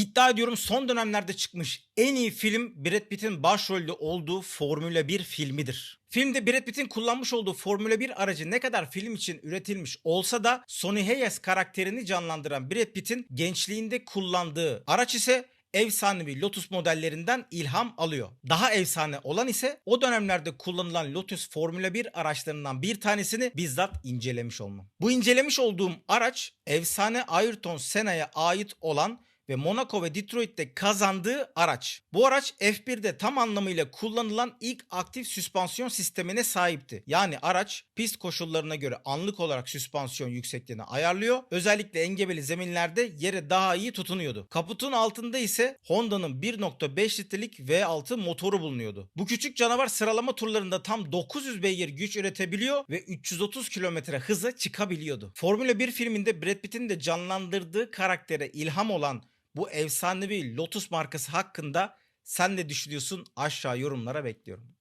İddia ediyorum son dönemlerde çıkmış en iyi film Brad Pitt'in başrolde olduğu Formula 1 filmidir. Filmde Brad Pitt'in kullanmış olduğu Formula 1 aracı ne kadar film için üretilmiş olsa da Sonny Hayes karakterini canlandıran Brad Pitt'in gençliğinde kullandığı araç ise efsanevi Lotus modellerinden ilham alıyor. Daha efsane olan ise o dönemlerde kullanılan Lotus Formula 1 araçlarından bir tanesini bizzat incelemiş olmam. Bu incelemiş olduğum araç efsane Ayrton Senna'ya ait olan ve Monaco ve Detroit'te kazandığı araç. Bu araç F1'de tam anlamıyla kullanılan ilk aktif süspansiyon sistemine sahipti. Yani araç pist koşullarına göre anlık olarak süspansiyon yüksekliğini ayarlıyor. Özellikle engebeli zeminlerde yere daha iyi tutunuyordu. Kaputun altında ise Honda'nın 1.5 litrelik V6 motoru bulunuyordu. Bu küçük canavar sıralama turlarında tam 900 beygir güç üretebiliyor ve 330 kilometre hıza çıkabiliyordu. Formula 1 filminde Brad Pitt'in de canlandırdığı karaktere ilham olan bu efsanevi Lotus markası hakkında sen ne düşünüyorsun aşağı yorumlara bekliyorum.